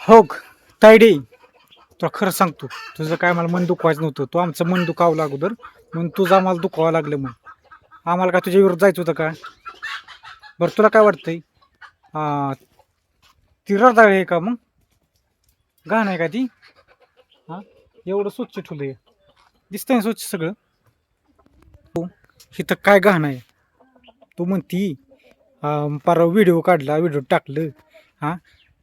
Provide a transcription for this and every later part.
हो तायडे. तुला खरं सांगतो तुझं काय मला मन दुखवायचं नव्हतं. तू आमचं मन दुखावं अगोदर म्हणून तुझं आम्हाला दुखवावं लागलं मग आम्हाला काय तुझ्या विरुद्ध जायचं होतं का? बरं तुला काय वाटतंय? ती रडाळ आहे का मग? घाण आहे का ती? हां? एवढं स्वच्छ ठेवलं आहे दिसतंय ना स्वच्छ सगळं? हो इथं काय घाण आहे? तू म्हणती परवा व्हिडिओ काढला व्हिडिओ टाकलं. हां?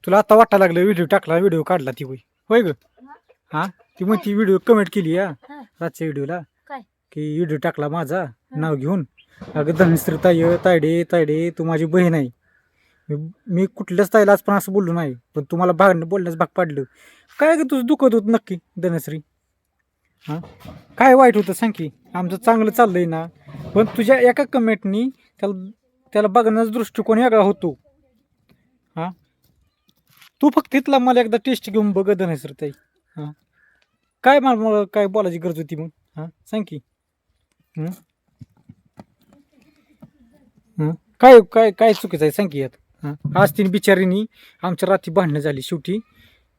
तुला आता वाटायला लागलं व्हिडिओ टाकला व्हिडिओ काढला ती होय होय ग? हां? ती म्हणती व्हिडिओ कमेंट केली या हा. रातच्या व्हिडिओला काय? की व्हिडिओ टाकला माझा नाव घेऊन. अगं धनश्री ताई तायडे तायडे तू माझी बहीण आहे. मी- मी कुठल्याच ताईला आज पण असं बोललो नाही पण तुम्हाला भाग बोलण्यास भाग पाडलं. काय ग तुझं दुखत होत नक्की धनश्री? हां? काय वाईट होतं सांग की आमचं चांगलं चाललंय ना पण तुझ्या एका कमेंटनी त्याला त्याला बघण्याचा दृष्टिकोन वेगळा होतो. हां? तू फक्त तिथला मला एकदा टेस्ट घेऊन बघ सर ताई. हां. काय मला काय बोलायची गरज होती मग? हां सांग की. काय काय काय चुकीचं आहे? सांग की यात. हां? आज तिने बिचारीनी आमच्या रात्री भांडणं झाली शेवटी.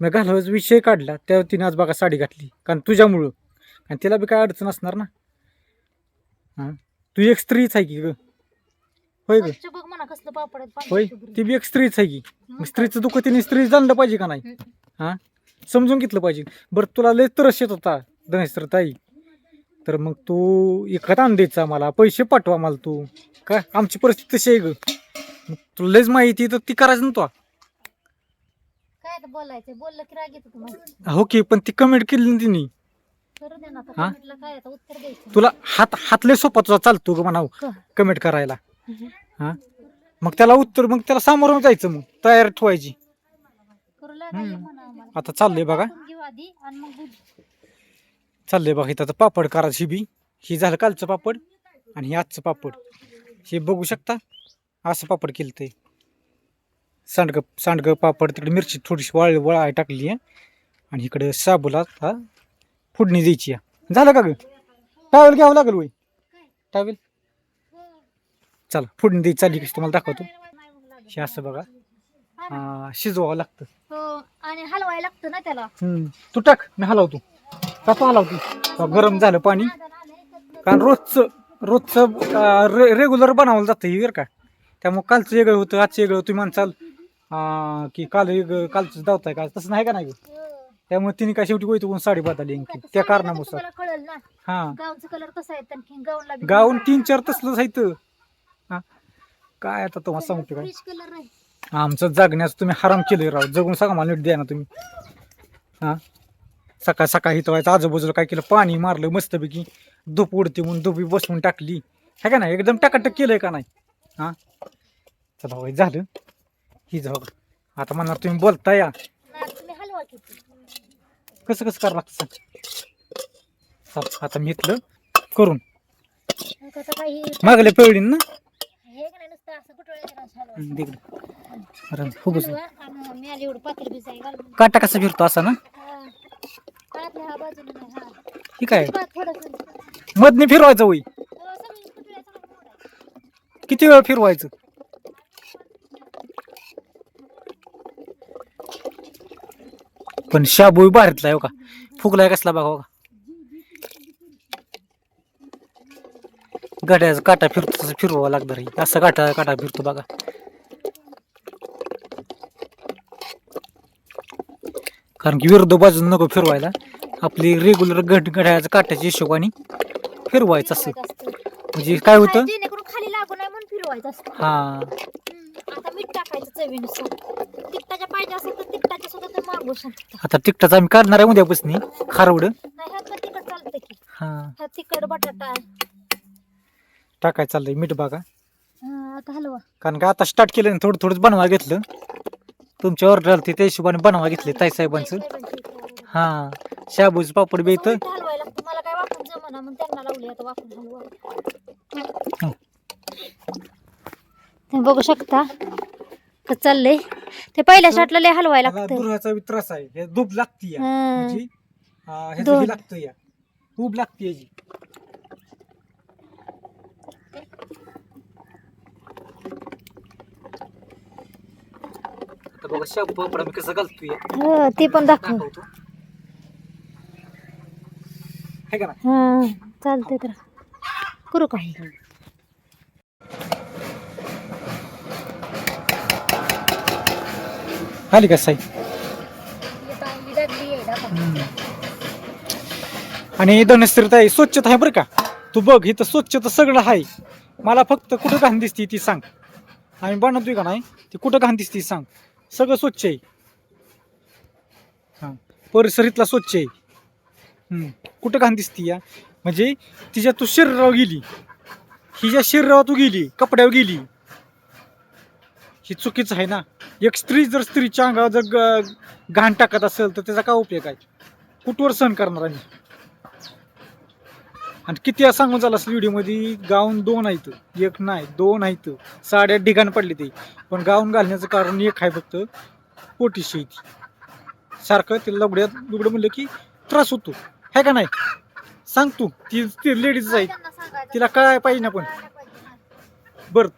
मी घालवायचा विषय काढला त्यावर तिने आज बघा साडी घातली. कारण तुझ्यामुळं. आणि तिला बी काय अडचण असणार ना? हां? तू एक स्त्रीच आहे की ग? होय ग. बघ म्हणा कसलं पापड होय शुभ्र. ती बी एक स्त्रीच आहे की. मग स्त्रीचं दुःख तिने स्त्री जाणलं पाहिजे का नाही. हां? समजून घेतलं पाहिजे. बरं तुला लय तरस येत होता धनेश्वर ताई. तर मग तू एखादा आण द्यायचा मला पैसे पाठवा मला तू. काय आमची परिस्थिती तशी आहे ग. मग तुला लयच माहिती तर ती करायचं नव्हतं काय आता बोलायचं बोललं की राग येतो तुम्हाला. हो की पण ती कमेंट केली ना तिने. करू दे ना आता हा? कमेंटला काय आता उत्तर द्यायचं. तुला हात हातले सोपा तुझा चालतो ग म्हणाव क- कमेंट करायला. हां? मग त्याला उत्तर मग त्याला सामोरं जायचं मग तयार ठेवायची. करू. आता चाललंय बघा. चाललंय बघा इथं पापड करायची बी. ही झालं कालचं पापड आणि हे आजचं पापड. हे बघू शकता असं पापड केलं ते सांडगं सांडगं पापड तिकडे मिरची थोडीशी वळ वळाय टाकली आहे. आणि इकडे साबूला आता फोडणी द्यायची झालं का ग? टावेल घ्यावं लागेल वय टावेल चला फोडणी द्यायची चालली कशी तुम्हाला दाखवतो. हे असं बघा. हा शिजवावं लागतं. हो आणि हलवायला लागतं ना त्याला. हम्म. तू टाक मी हलवतो. का तू हलवतो गरम झालं पाणी. कारण रोजचं रोजचं रेग्युलर बनवलं जातं हे बरं का. त्यामुळे कालचं वेगळं होतं आजचं वेगळं तुम्ही म्हणसाल अं, की काल वेगळं कालचं धावताय का? तसं नाही का नाही? गं? त्यामुळे तिने काय शेवटी वैतून साडी बदलली आणखी. त्या कारणानुसार. तुम्हाला कळलं ना. हां. गावचं कलर कसं आहे आणखी गावला बी गाऊन तीन चार तसलंच आहे हां? काय आता तुम्हाला सांगतो काय? फ्रेश कलर आहे. आमचं जगण्याचं तुम्ही हराम केलं राव. जगून सांगा मला नीट द्या ना तुम्ही. हां? सकाळ सकाळ इथं व्हायचं आजूबाजूला काय केलं? पाणी मारलं मस्तपैकी. धूप उडते म्हणून धुपी बसवून टाकली. है का नाही? एकदम टकाटक केलंय का नाही? हां? चला होय झालं. ही जाऊ आता म्हणणार तुम्ही बोलता या ना तुम्ही हलवा किती कसं कसं करावं लागतं सांग. आता मी इथलं करून. मग आता काही मागल्या पेवडीन ना? हे का नाही नुसतं असं कुठं हलवा तिकडे. अरे हो बस हलवा आणि मी आली एवढं पात्र भिजाई घालून. काटा कसा फिरतो असा ना? हा. पाण्यातल्या ह्या बाजूला नाही हा. ही काय? पात थोडंसं. मधने फिरवायचं होई हो. किती वेळ फिरवायचं? पण शाबू बाहेरतला हो का? फुगलाय कसला बघा बघा गाड्याचा काटा फिरतो तसं फिरवा लागतं रे. असं काटा काटा फिरतो बघा. कारण की विरुद्ध बाजून नको फिरवायला. आपली रेग्युलर गट गड्याच्या काट्याच्या हिशोबाने फिरवायचं असं. म्हणजे काय होतं? खाली जेणेकरून खाली लागू नये म्हणून फिरवायचं असतं. हा. हम्म, आता मीठ टाकायचं चवीनुसार. तिखटाच्या पाहिजे असेल तर तिखटाच्या सुद्धा तुम्ही मागू शकता. आता तिकटाचं आम्ही काढणार आहे उद्यापासून. खारवड. नाही ह्यात पण तिखट चालतं की. हा. ह्यात तिखट बटाटा. टाकाय चाललंय मीठ बघा. हा, आता हलवा. कारण का आता स्टार्ट केलं ना थोडं थोडंच बनवा घेतलं. तुमची ऑर्डर आली त्या हिशोबाने बनवा घेतले ताई साहेबांचं. हा शाबूचं पापड बी इथं. हलवायला लागतं मला काय वापरून जमना म्हणून त्यांना लावली आता वापरून हलवा. हो. तुम्ही बघू शकता तर चाललंय. ते पहिल्या शॉटला लय हलवायला मला लागतं दुधाचा बी त्रास आहे. हे दूध लागती या. हं. म्हणजे हा, ह्याचं लागतं या. खूप लागते याची. आता बघा शाबू पापडा मी कसं घालतोय. हो ते पण दाखव. दाखवतो. हे का ना हा चालतंय तर. करू काही आली का साई? आणि धनस्थिरता आहे स्वच्छता आहे बरं का? तू बघ इथं स्वच्छता सगळं आहे. मला फक्त कुठं घाण दिसती ती सांग. आम्ही बनवतोय का नाही? ती कुठं घाण दिसती सांग. सगळं स्वच्छ आहे. हां. परिसर इथला स्वच्छ आहे. हम्म. कुठं घाण दिसती या? म्हणजे तिच्या तू शरीरावर गेली. हिच्या शरीरावर तू गेली कपड्यावर गेली हे चुकीचं आहे ना? एक स्त्री जर स्त्रीच्या अंगावर जर ग- घाण टाकत असेल तर त्याचा काय उपयोग आहे? कुठवर सहन करणार आम्ही? आणि किती वेळा सांगून झालं असेल व्हिडिओमध्ये गाऊन दोन आहेत एक नाही दोन आहेत साड्या ढिगाण पडली ते. पण गाऊन घालण्याचं कारण एक आहे फक्त पोटीशी ती. सारखं तिला लुगड्यात लुगडं म्हणलं की त्रास होतो. आहे का नाही? सांग तू ती ती लेडीज आहे. तिला काय पाहिजे ना पण. बरं.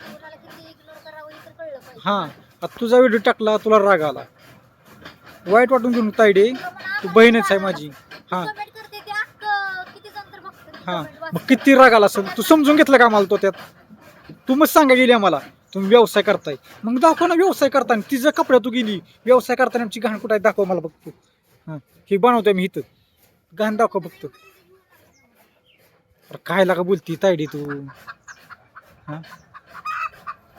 हां आता तुझा व्हिडिओ टाकला तुला राग आला. वाईट वाटून घेऊन तायडे तू बहीणच आहे माझी. हां. हां. मग किती राग आला असेल? तू समजून घेतलं का मला तो त्यात? तू मग सांगा गेली आम्हाला. तुम्ही व्यवसाय करताय. मग दाखव ना व्यवसाय करताना. तिच्या कपड्यात तू गेली व्यवसाय करताना आमची घाण कुठं आहे? दाखव मला बघतो हां. हे बनवतोय मी इथं. घाण दाखव बघतो अरे काय लागा बोलती तायडी तू. हां?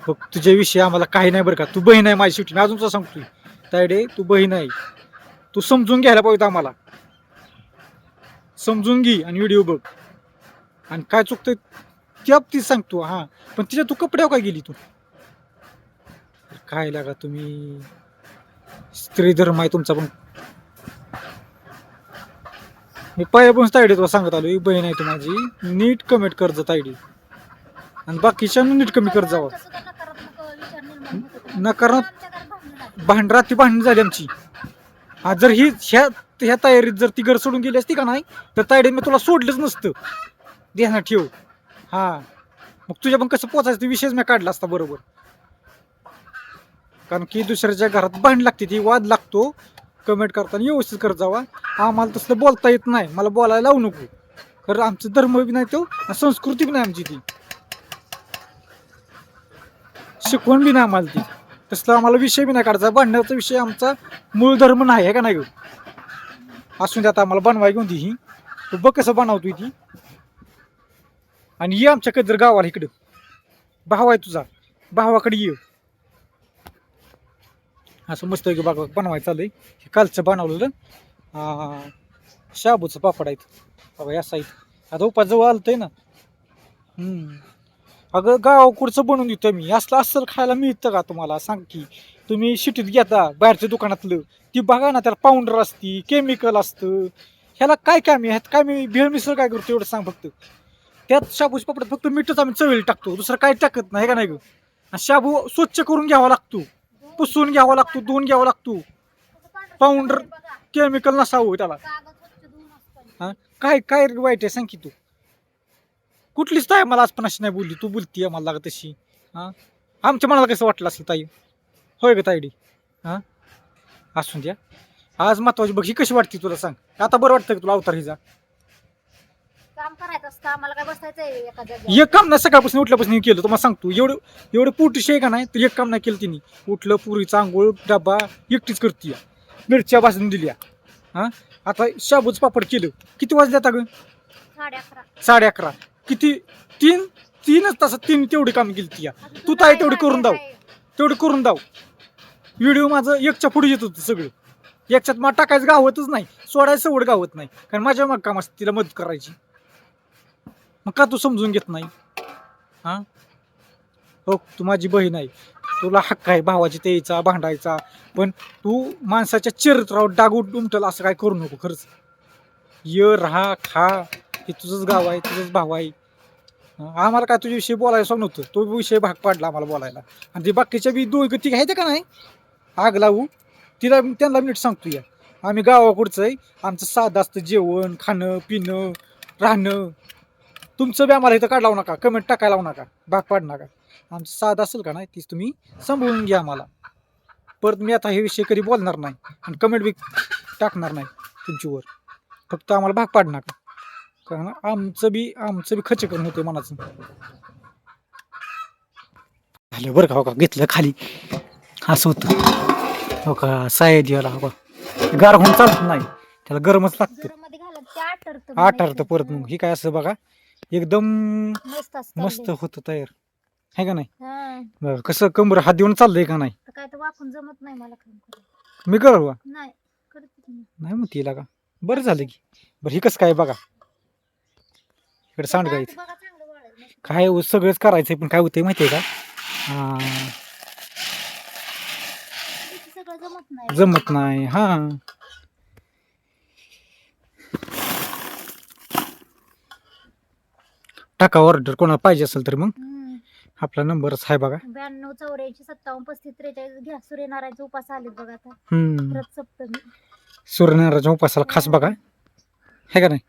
बघ तुझ्याविषयी आम्हाला काही नाही बरं का. तू बहीण आहे माझी शेवटी. मी अजून सांगतो सांगतोय. तायडे तू बहीण आहे. तू समजून घ्यायला पाहिजे आम्हाला. समजून घे आणि व्हिडिओ बघ. आणि काय चुकतंय त्या ती सांगतो हां. पण तिच्या तू कपड्यावर काय गेली तू? काय लागा तुम्ही? स्त्री धर्म आहे तुमचा पण. मी पाया तायडे तुला सांगत आलो ही बहीण आहे तू माझी. नीट कमेंट कर जा तायडी. आणि बाकीच्या नीट कमी कर जावं नकारात्मक भांड रात्री भांडण झाली आमची. हा जर ही ह्या ह्या तयारीत जर ती घर सोडून गेली असती का नाही तर तायडे मी तुला सोडलंच नसतं. ध्यानात ठेव. हा. मग तुझ्या पण कसं पोचायचं ते विषयच मी काढला असता बरोबर. कारण की दुसऱ्याच्या घरात भांड लागते ती वाद लागतो. कमेंट करताना व्यवस्थित करत जावा. आम्हाला तसलं बोलता येत नाही. मला बोलायला लावू नको. खरं आमचं धर्म बी नाही तो संस्कृती बी नाही आमची ती. शिकवण बी नाही आम्हाला ती. तसलं आम्हाला विषय बी नाही काढायचा. भांडण्याचा विषय आमचा मूळ धर्म नाही आहे का नाही गं? असून त्यात आता आम्हाला बनवाय घेऊन ती ही. बघ कसं बनवतोय ती. आणि ये आमच्या कदर गावाला इकडं. भाव आहे तुझा. भावाकडे ये. असं मस्त की बघा बनवायचं चाललंय. हे कालचं बनवलेलं. शाबूचं पापड आहेत. बाबा या साईड आता उपाजवळ आलतंय ना. अगं गावाकडचं बनवून देतो मी? असलं असलं खायला मिळतं का तुम्हाला? सांग की. तुम्ही शिटीत घेता बाहेरच्या दुकानातलं. ती बघा ना त्याला पावडर असती केमिकल असतं. ह्याला काय काय मी ह्यात काय मी भेळ मिसळ काय करतो एवढं सांग फक्त. त्यात शाबूच्या पापडात फक्त मीठच आम्ही चवीला टाकतो. दुसरं काय टाकत नाही का नाही गं? आणि शाबू स्वच्छ करून घ्यावा लागतो. पुसून घ्यावा लागतो धुवून घ्यावा लागतो. पाऊंडर केमिकल नसावं त्याला. हा? काय काय वाईट आहे सांग की तू. कुठलीच ताई मला आज पण अशी नाही बोलली. तू बोलतीये मला तशी. हां? आमच्या मनाला कसं वाटलं असेल ताई? होय का ताईडी. हां? असून द्या. आज महत्वाची बघ ही कशी वाटते तुला सांग. आता बरं वाटतं का तुला अवतार हिचा? काम करायचं. काय एका काम नाही सकाळपासून उठल्यापासून केलं तुम्हाला सांगतो. एवढं एवढं पोटीशी आहे का नाही तर एक काम नाही केलं तिने. उठलं पुरीचा आंघोळ डबा एकटीच करते. मिरच्या भाजून दिल्या. हा? आता शाबूच पापड केलं. किती वाजले आता ग? साडे अकरा. साडे अकरा. किती? तीन तीनच तासात तीन तेवढी काम केली ती. तू ताई तेवढी करून दाव. तेवढं करून दाव. व्हिडिओ माझं एकच्या पुढे येत होतं सगळं. एकच्यात मला टाकायचं गावतच नाही. सोडायचं सवड गावत नाही. कारण माझ्या मग काम असते तिला मदत करायची. मग का तू समजून घेत नाही? हा? हो तू माझी बहीण आहे. तुला हक्क आहे भावाची त्याचा भांडायचा. पण तू माणसाच्या चरित्रावर डाग उमटल असं काय करू नको खरंच. य राहा खा. हे तुझंच गाव आहे तुझंच भाव आहे. आम्हाला काय तुझ्याविषयी बोलायला सांग नव्हतं. तो विषय भाग पाडला आम्हाला बोलायला. आणि ते बाकीच्या बी दोघ ती आहेत का नाही? आग लावू. तिला त्यांना नीट सांगतो या. आम्ही गावाकडचं आहे. आमचं साधं असतं जेवण खाणं पिणं राहणं. तुमचं बी आम्हाला इथं काढ लावू नका कमेंट टाकायला लावू नका भाग पाड नका. आमचं साधं असेल का नाही तीच तुम्ही सांभाळून घ्या आम्हाला. परत मी आता हे विषय कधी बोलणार नाही आणि कमेंट बी टाकणार नाही तुमच्यावर. फक्त आम्हाला भाग पाड नका. कारण आमचं बी आमचं बी खर्च करून होते मनाचं. झालं बरं का हो का? घेतलं खाली. असं होतं. हो का? सायद याला हो का? गार होऊन चालत नाही. त्याला गरमच लागतं. मध्ये घालत ते आटरत आठ परत मग. ही काय असं बघा? एकदम मस्त असतं मस्त होतं तयार. आहे का नाही? हा. कसं कमर हात देऊन चाललंय का नाही? तर काय तर वाकून जमत नाही मला काम करायला. मी करू? नाही करते की मी. नाही मग तिला का? बरं झालं की. बरं ही कसं काय बघा. इकडे सांड बघा चांगलं वाळेल तर काय हो, सगळंच करायचंय पण काय होतंय माहितीये का? हा, इथे सगळं जमत नाही. जमत नाही. हा. टाका ऑर्डर कोणाला पाहिजे असेल तर मग. हम्म. आपला नंबरच आहे बघा. ब्याण्णव चौऱ्याऐंशी सत्तावन्न पस्तीस त्रेचाळीस. घ्या सूर्यनारायणचे उपास आलेत बघा आता. हम्म. रथ सप्तमी सूर्यनारायणच्या उपासाला खास बघा. है का नाही?